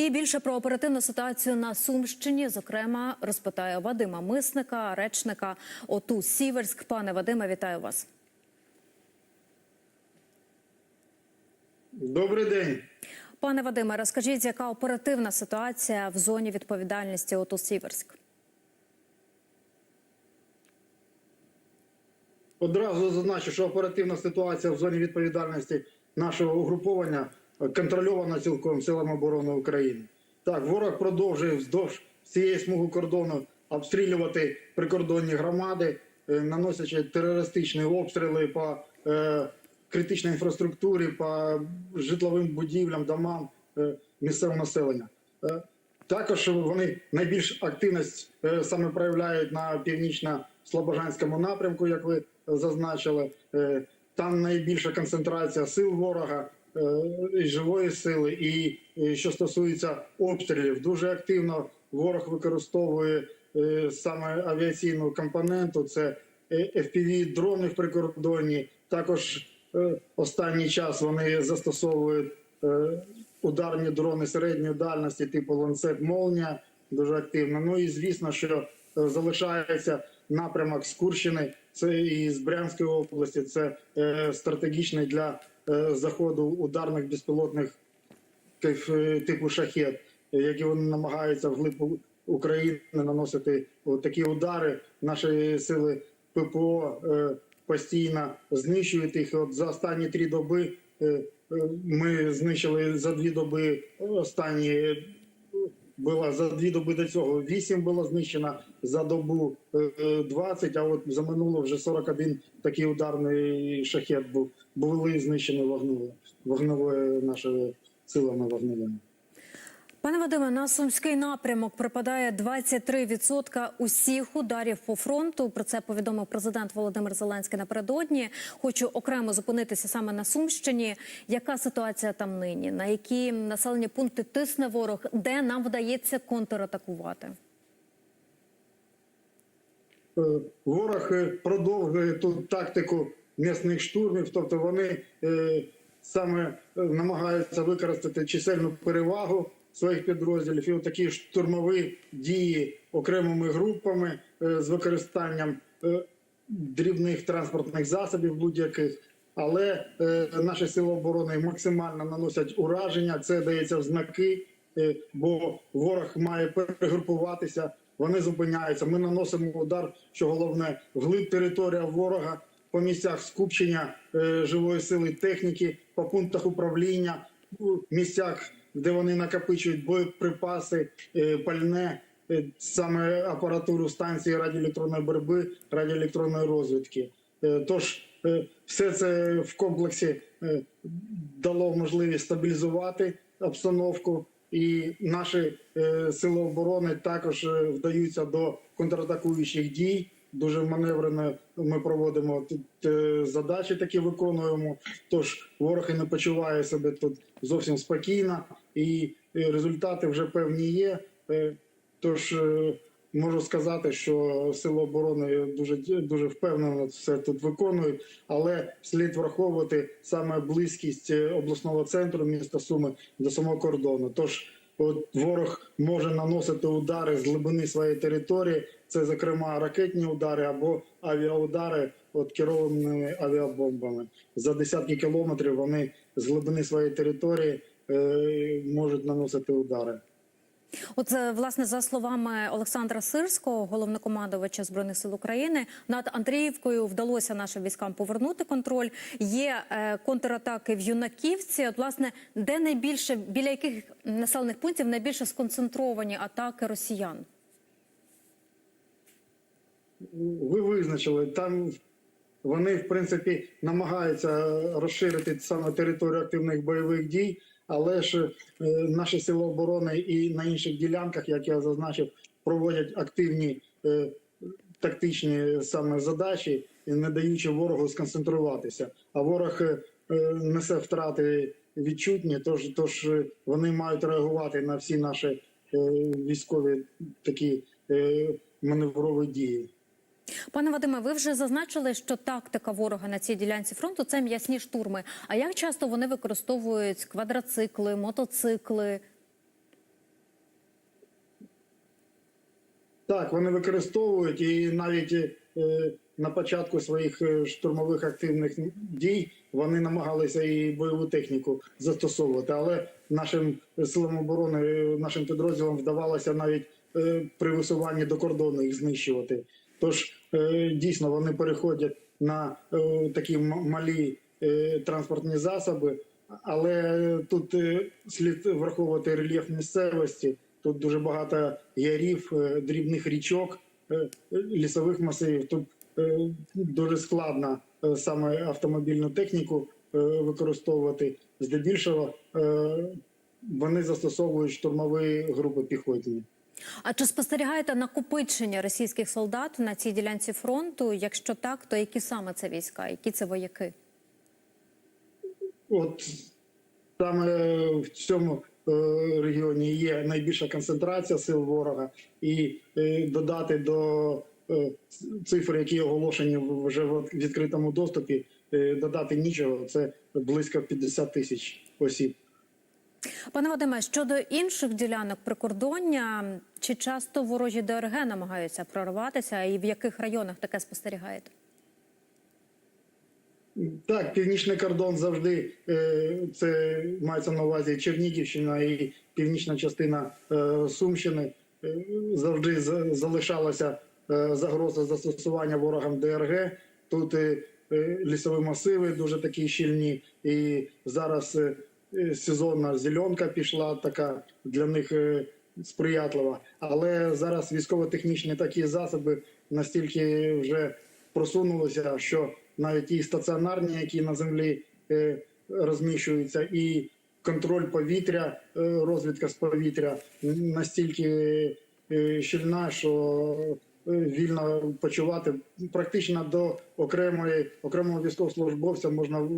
І більше про оперативну ситуацію на Сумщині, зокрема, розпитає Вадима Мисника, речника ОТУ Сіверськ. Пане Вадиме, вітаю вас. Добрий день. Пане Вадиме, розкажіть, яка оперативна ситуація в зоні відповідальності ОТУ Сіверськ? Одразу зазначу, що оперативна ситуація в зоні відповідальності нашого угруповання контрольована цілком силами оборони України. Так, ворог продовжує вздовж цієї смуги кордону обстрілювати прикордонні громади, е, наносячи терористичні обстріли по е, критичній інфраструктурі, по житловим будівлям, домам е, місцевого населення. Е, також вони найбільш активність е, саме проявляють на північно-слобожанському напрямку, як ви зазначили. Е, Там найбільша концентрація сил ворога, е, і живої сили. І е, що стосується обстрілів, дуже активно ворог використовує е, саме авіаційну компоненту. Це е, FPV дрони в прикордонні. Також е, останній час вони застосовують е, ударні дрони середньої дальності, типу ланцет Молнія, дуже активно. Ну і звісно, що е, залишається напрямок з Курщини, це і з Брянської області. Це е, стратегічний для е, заходу ударних безпілотних е, типу шахет, які вони намагаються вглиб України наносити такі удари. Наші сили ППО е, постійно знищують їх. От за останні три доби е, е, ми знищили за дві доби останні. Е, Було за дві доби до цього 8 було знищено, за добу е, е, 20, а от за минуло вже 41 такий ударний шахет був. Були знищені вогневі, вогневої нашими силами вогневими. Пане Вадиме, на сумський напрямок припадає 23% усіх ударів по фронту. Про це повідомив президент Володимир Зеленський напередодні. Хочу окремо зупинитися саме на Сумщині. Яка ситуація там нині? На які населені пункти тисне ворог? Де нам вдається контратакувати? Е, Ворог е, продовжує ту тактику м'ясних штурмів, тобто вони е, саме намагаються використати чисельну перевагу своїх підрозділів і такі штурмові дії окремими групами е, з використанням е, дрібних транспортних засобів будь-яких. Але е, наші сили оборони максимально наносять ураження. Це дається в знаки, бо ворог має перегрупуватися. Вони зупиняються. Ми наносимо удар, що головне, вглиб територія ворога по місцях скупчення живої сили техніки, по пунктах управління, місцях, де вони накопичують боєприпаси, е, пальне, е, саме апаратуру станції радіоелектронної боротьби, радіоелектронної розвідки. Е, Тож все це в комплексі дало можливість стабілізувати обстановку, і наші сили оборони також вдаються до контратакуючих дій. Дуже маневрено ми проводимо тут е, задачі, такі виконуємо. Тож ворог і не почуває себе тут зовсім спокійно, і результати вже певні є. Е, Тож е, можу сказати, що сили оборони дуже дуже впевнено все тут виконують, але слід враховувати саме близькість обласного центру міста Суми до самого кордону. Тож от ворог може наносити удари з глибини своєї території. Це зокрема ракетні удари або авіаудари от керованими авіабомбами. За десятки кілометрів вони з глибини своєї території е, можуть наносити удари. От е, власне за словами Олександра Сирського, головнокомандувача збройних сил України, над Андріївкою вдалося нашим військам повернути контроль. Є е, контратаки в юнаківці. От власне, де найбільше біля яких населених пунктів найбільше сконцентровані атаки росіян? ви визначили, там вони, в принципі, намагаються розширити саме територію активних бойових дій, але ж е, наші сили оборони і на інших ділянках, як я зазначив, проводять активні е, тактичні саме задачі, не даючи ворогу сконцентруватися. А ворог е, несе втрати відчутні, тож, тож вони мають реагувати на всі наші військові такі маневрові дії. Пане Вадиме, ви вже зазначили, що тактика ворога на цій ділянці фронту це м'ясні штурми. А як часто вони використовують квадроцикли, мотоцикли? Так, вони використовують і навіть е, на початку своїх е, штурмових активних дій вони намагалися і бойову техніку застосовувати. Але нашим силам оборони, е, нашим підрозділам вдавалося навіть е, при висуванні до кордону їх знищувати. Тож дійсно вони переходять на е, такі малі е, транспортні засоби, але тут е, слід враховувати рельєф місцевості. Тут дуже багато ярів, е, дрібних річок, е, лісових масивів. Тут е, дуже складно е, саме автомобільну техніку е, використовувати. Здебільшого е, вони застосовують штурмові групи піхотні. А чи спостерігаєте накопичення російських солдат на цій ділянці фронту? Якщо так, то які саме це війська, які це вояки? От саме в цьому е, регіоні є найбільша концентрація сил ворога, і е, додати до е, цифр, які оголошені вже в відкритому доступі, додати нічого. Це близько 50 тисяч осіб. Пане Вадиме, щодо інших ділянок прикордоння, чи часто ворожі ДРГ намагаються прорватися, і в яких районах таке спостерігаєте? Так, північний кордон завжди е, це мається на увазі Чернігівщина і північна частина е, Сумщини. Е, Завжди залишалася загроза застосування ворогам ДРГ. Тут лісові масиви дуже такі щільні, і зараз сезонна зеленка пішла, така для них е, сприятлива. Але зараз військово-технічні такі засоби настільки вже просунулися, що навіть ті стаціонарні, які на землі е, розміщуються, і контроль повітря, е, розвідка з повітря настільки е, щільна, що е, вільно почувати практично до окремої окремого військовослужбовця можна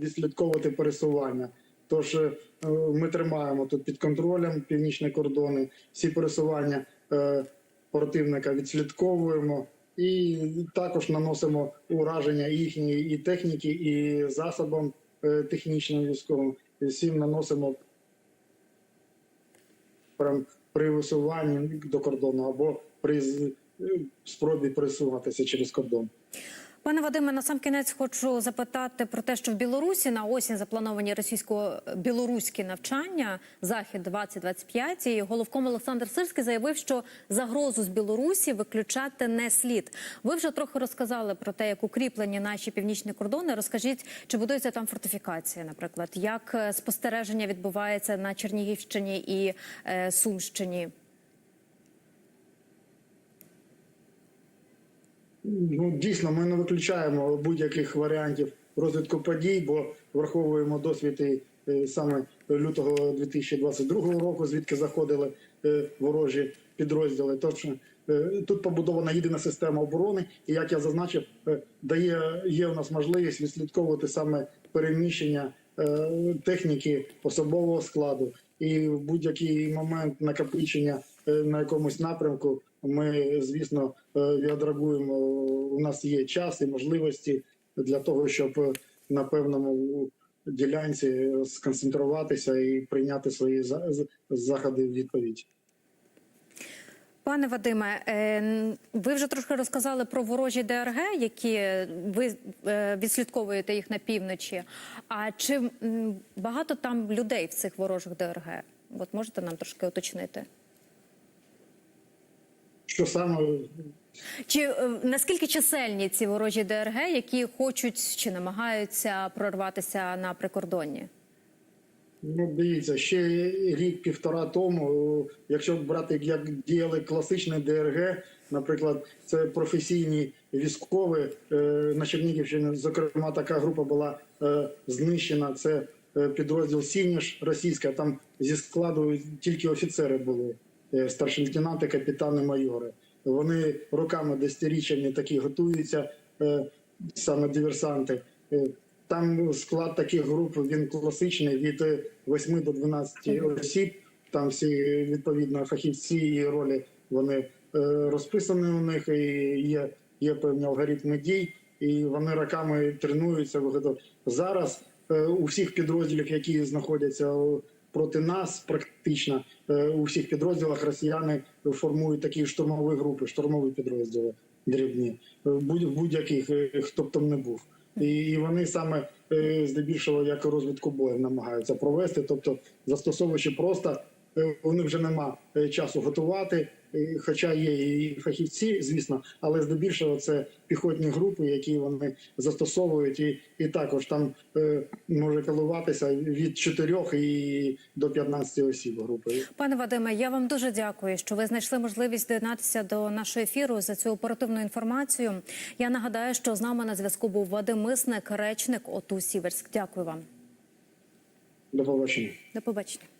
відслідковувати пересування. Тож е, ми тримаємо тут під контролем північні кордони, всі пересування е, противника відслідковуємо і також наносимо ураження їхньої і техніки, і засобам е, технічним військовим. Всім наносимо прям при висуванні до кордону або при спробі пересуватися через кордон. Пане Вадиме, на сам кінець хочу запитати про те, що в Білорусі на осінь заплановані російсько-білоруські навчання захід 2025 І головком Олександр Сирський заявив, що загрозу з Білорусі виключати не слід. Ви вже трохи розказали про те, як укріплені наші північні кордони. Розкажіть, чи будується там фортифікація, наприклад, як е, спостереження відбувається на Чернігівщині і е, Сумщині? Ну, дійсно, ми не виключаємо будь-яких варіантів розвитку подій, бо враховуємо досвід і, е, саме лютого 2022 року, звідки заходили е, ворожі підрозділи. Тож е, тут побудована єдина система оборони, і як я зазначив, дає є у нас можливість відслідковувати саме переміщення техніки особового складу. І в будь-який момент накопичення на якомусь напрямку ми, звісно, е, відреагуємо. У нас є час і можливості для того, щоб е, на певному ділянці сконцентруватися і прийняти свої заходи в відповідь. Пане Вадиме, е, ви вже трошки розказали про ворожі ДРГ, які ви е, відслідковуєте їх на півночі. А чи багато там людей в цих ворожих ДРГ? От можете нам трошки уточнити? Що саме Чи е, наскільки чисельні ці ворожі ДРГ, які хочуть чи намагаються прорватися на прикордонні? Ну, дивіться, ще рік-півтора тому, якщо брати, як діяли класичні ДРГ, наприклад, це професійні військові е, на Чернігівщині, зокрема, така група була е, знищена. Це підрозділ Сініш російська. Там зі складу тільки офіцери були, старші лейтенанти, капітани, майори. Вони роками десятиріччями такі готуються, е, саме диверсанти. Е, Там склад таких груп він класичний від е, 8 до 12 осіб. Там всі відповідно фахівці і ролі вони е, розписані у них. І є, є певні алгоритми дій, і вони роками тренуються. Зараз е, у всіх підрозділів, які знаходяться проти нас практично е, у всіх підрозділах росіяни формують такі штурмові групи, штурмові підрозділи дрібні, е, будь- будь-яких, е, хто б там не був. І, вони саме здебільшого як розвідку бою намагаються провести, тобто застосовуючи просто е, них вже нема е, часу готувати, е, хоча є і фахівці, звісно, але здебільшого це піхотні групи, які вони застосовують, і, і також там е, може коливатися від 4 і до 15 осіб групи. Пане Вадиме, я вам дуже дякую, що ви знайшли можливість доєднатися до нашого ефіру за цю оперативну інформацію. Я нагадаю, що з нами на зв'язку був Вадим Мисник, речник ОТУ Сіверськ. Дякую вам. До побачення. До побачення.